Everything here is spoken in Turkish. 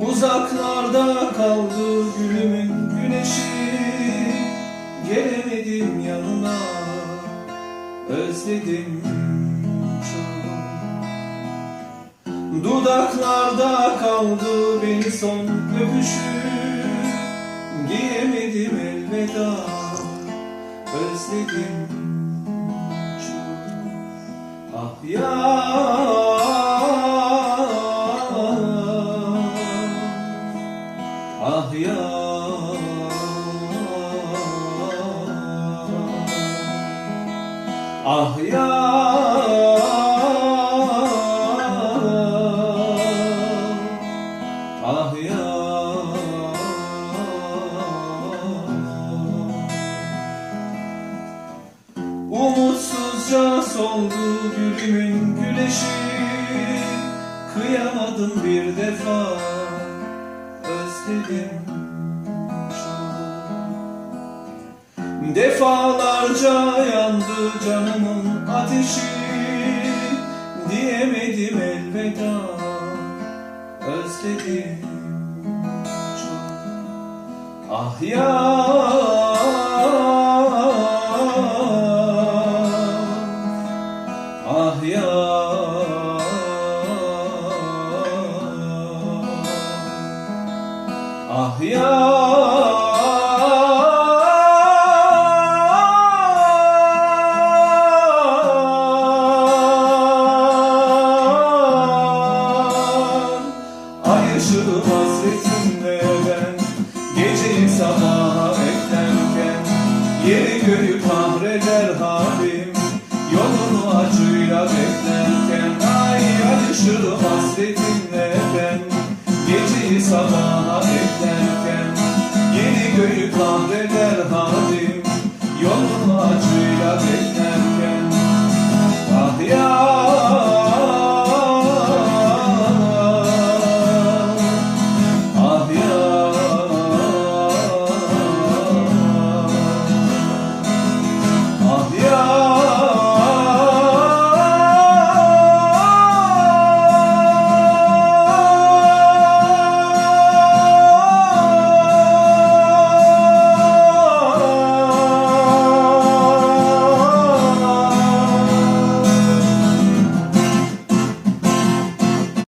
Uzaklarda kaldı gülümün güneşi. Gelemedim yanına. Özledim çok Dudaklarda kaldı beni son öpüşü. Giyemedim elveda. Özledim çok Ah ya Ya Ah Ah ya. Umutsuzca soldu gülümün güneşi. Kıyamadım bir defa Çok Defalarca yandı canımın ateşi. Diyemedim elveda. Özledim. Çok Ah ya Ah ya. Yeri göğü kahreder halim Yolunu acıyla beklerken. Ay hasretinle ben Geceyi sabaha köyü kahveler hadi.